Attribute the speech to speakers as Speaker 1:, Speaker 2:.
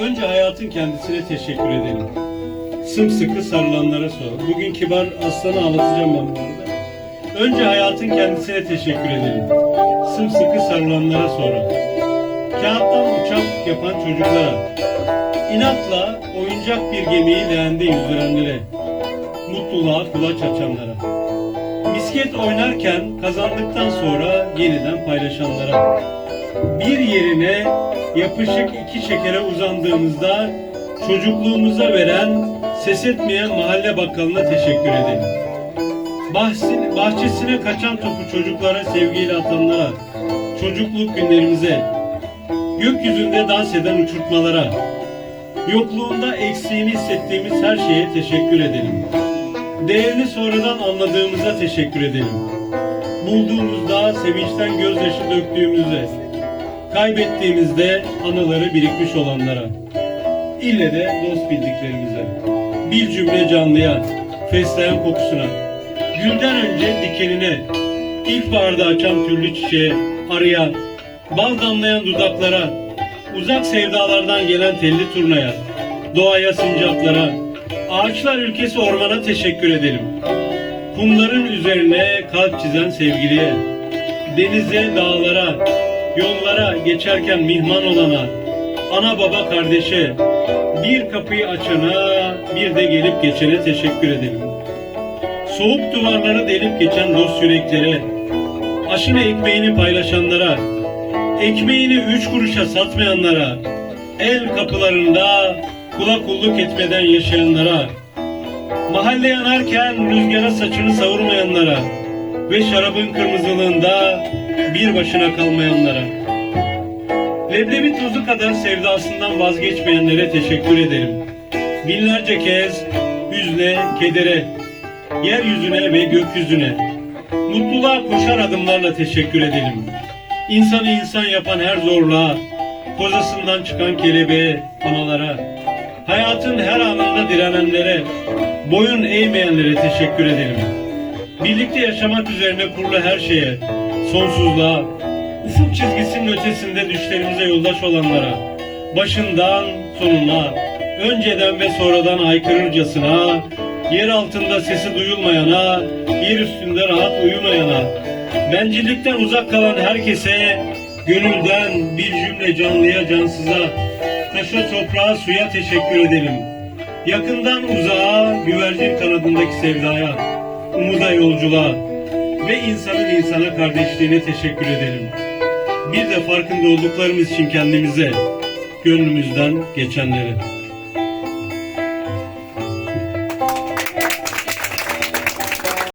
Speaker 1: Önce hayatın kendisine teşekkür edelim. Sımsıkı sarılanlara sor. Bugün kibar aslanı ağlatacağım ben bu. Önce hayatın kendisine teşekkür edelim. Sımsıkı sarılanlara sonra. Kağıttan uçak yapan çocuklara. İnatla oyuncak bir gemiyi leğende yüzdürenlere. Mutluluğa kulaç açanlara. Misket oynarken kazandıktan sonra yeniden paylaşanlara. Bir yerine yapışık iki şekere uzandığımızda çocukluğumuza veren, ses etmeyen mahalle bakkalına teşekkür edelim. Bahsi- bahçesine kaçan topu çocuklara sevgiyle atanlara, çocukluk günlerimize, gökyüzünde dans eden uçurtmalara, yokluğunda eksiğini hissettiğimiz her şeye teşekkür edelim. Değerini sonradan anladığımıza teşekkür edelim. Bulduğumuzda sevinçten gözyaşı döktüğümüzde, kaybettiğimizde anıları birikmiş olanlara, ille de dost bildiklerimize, bir cümle canlıya, fesleğen kokusuna, gülden önce dikenine, ilkbaharda açan türlü çiçeğe, arıya, bal damlayan dudaklara, uzak sevdalardan gelen telli turnaya, doğaya sincaplara, ağaçlar ülkesi ormana teşekkür edelim. Kumların üzerine kalp çizen sevgiliye, denize, dağlara, yollara geçerken mihman olana, ana baba kardeşe, bir kapıyı açana, bir de gelip geçene teşekkür edelim. Soğuk duvarları delip geçen dost yüreklere, aşını ekmeğini paylaşanlara, ekmeğini üç kuruşa satmayanlara, el kapılarında kula kulluk etmeden yaşayanlara, mahalle yanarken rüzgara saçını savurmayanlara ve şarabın kırmızılığında bir başına kalmayanlara, leblebi tozu kadar sevdasından vazgeçmeyenlere teşekkür ederim. Binlerce kez hüzne, kedere, yeryüzüne ve gökyüzüne, mutluluğa koşar adımlarla teşekkür edelim. İnsanı insan yapan her zorluğa, kozasından çıkan kelebeğe, analara, hayatın her anında direnenlere, boyun eğmeyenlere teşekkür edelim. Birlikte yaşamak üzerine kurulu her şeye, sonsuzluğa, ufuk çizgisinin ötesinde düşlerimize yoldaş olanlara, başından sonuna, önceden ve sonradan aykırırcasına, yer altında sesi duyulmayana, yer üstünde rahat uyumayana, bencillikten uzak kalan herkese, gönülden bir cümle canlıya cansıza, taşa toprağa suya teşekkür edelim. Yakından uzağa, güvercin kanadındaki sevdaya, umuda yolculuğa ve insanın insana kardeşliğine teşekkür edelim. Bir de farkında olduklarımız için kendimize, gönlümüzden geçenlere.